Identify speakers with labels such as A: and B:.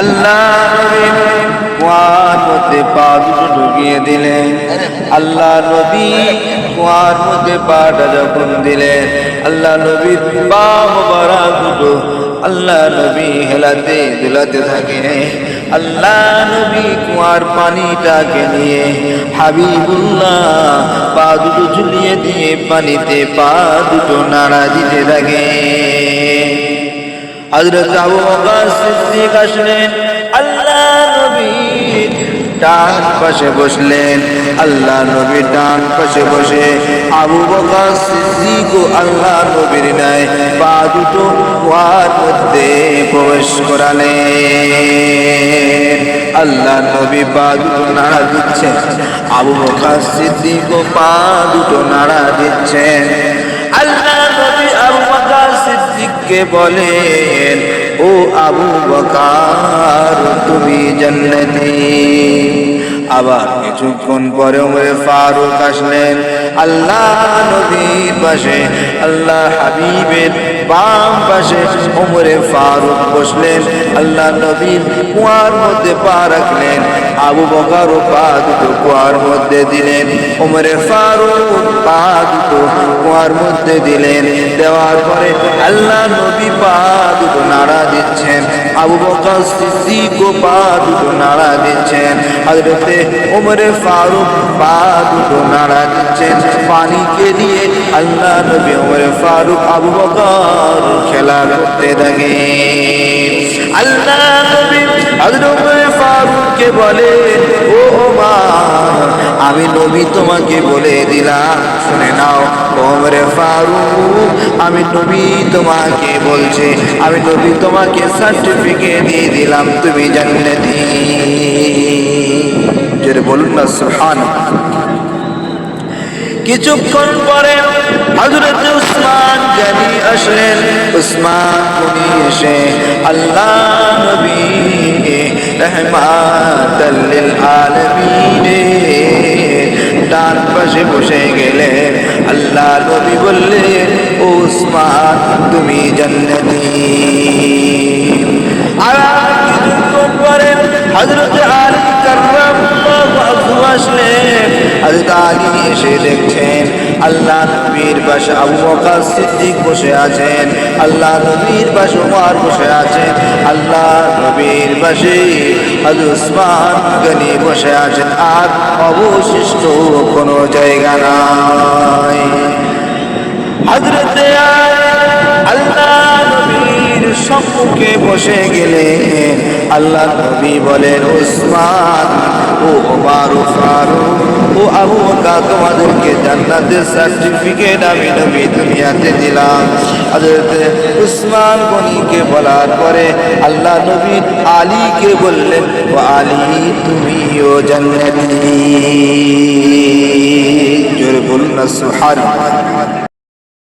A: আল্লাহ কুয়ার মধ্যে পা দুটো ঢুকিয়ে দিলেন আল্লাহ নবী কুয়ার মধ্যে পাটা যখন দিলেন আল্লাহ নবীর পা মোবারক দুটো আল্লাহ নবী হেলাতে দুলাতে থাকে আল্লাহ নবী কুয়ার পানিটাকে নিয়ে হাবিবুল্লাহ পা দুটো ঝুলিয়ে দিয়ে পানিতে পা দুটো নাড়া দিতে থাকে। হযরত আবু বকর সিদ্দিক আসলেন। আল্লাহ নবীর ডান পাশে বসলেন। আল্লাহ নবী ডান পাশে বসে আবু বকর সিদ্দিক ও আল্লাহ নবীর নাই পা দুটো কুয়ার মধ্যে প্রবেশ করালেন। আল্লাহ নবী পা দুটো নাড়া দিচ্ছেন। আবু বকর সিদ্দিক ও পা দুটো নাড়া দিচ্ছেন। আল্লাহ সিদ্দিককে বলেন, ও আবু বকর, তুমি জান্নাতি। আবার কিছুক্ষণ পরে উমরে ফারুক আসলেন, আল্লাহ নবীর পাশে, আল্লাহ হাবিবের বাম পাশে উমরে ফারুক বসলেন। আল্লাহ নবীর কুয়ার মধ্যে পা রাখলেন। আবু বকর পা দুটো কুয়ার মধ্যে দিলেন, উমরে ফারুক পা দুটো কুয়ার মধ্যে দিলেন। দেওয়ার পরে আল্লাহ নবী পা দুটো নাড়া দিচ্ছেন, আবু বকর সিদ্দিক পা দুটো নাড়া দিচ্ছেন, হযরতে উমরে ফারুক পা দুটো নাড়া দিচ্ছেন। পানিকে দিয়ে আল্লাহ নবী উমরে ফারুক আবু বকর খেলা করতে থাকে আল্লাহ নবী উমরে ফারুককে বলে, ও ওমর আমি নবী তোমাকে বলে দিলাম। শুনে নাও, ওমরে ফারুক, আমি নবী তোমাকে বলছে, আমি নবী তোমাকে সার্টিফিকেট দিয়ে দিলাম, তুমি জান্নাতি। জোরে বলুন না সুবহান কিছুক্ষণ পরে হযরত উসমান গনি আসলেন। উসমান গনি এসে, আল্লাহ নবী রহমাতাল লিল আলামিন। ডান পাশে বসে গেলেন আল্লাহ নবী বললেন উসমান তুমি জান্নাতি। আর কিছুক্ষণ পরে হযরত পাশে আবু বকর সিদ্দিক বসে আছেন, আল্লাহ নবীর পাশে ওমর বসে আছেন, আল্লাহ নবীর পাশে হযরত উসমান গনি বসে আছেন। আর অবশিষ্ট কোনো জায়গা নাই। হযরত আল্লাহ নবীর সম্মুখে বসে গেলেন। আল্লাহ নবী বলেন, উসমান, ও ওমর, ও ফারুক, ও আবু বকর, তোমাদেরকে জান্নাতের সার্টিফিকেট আমি নবী দুনিয়াতে দিলাম। হযরত উসমান গনিকে বলার পরে আল্লাহ নবী আলীকে বললেন, ও আলী, তুমিও জান্নাতি। জোরে বলুন সুবহানাল্লাহ।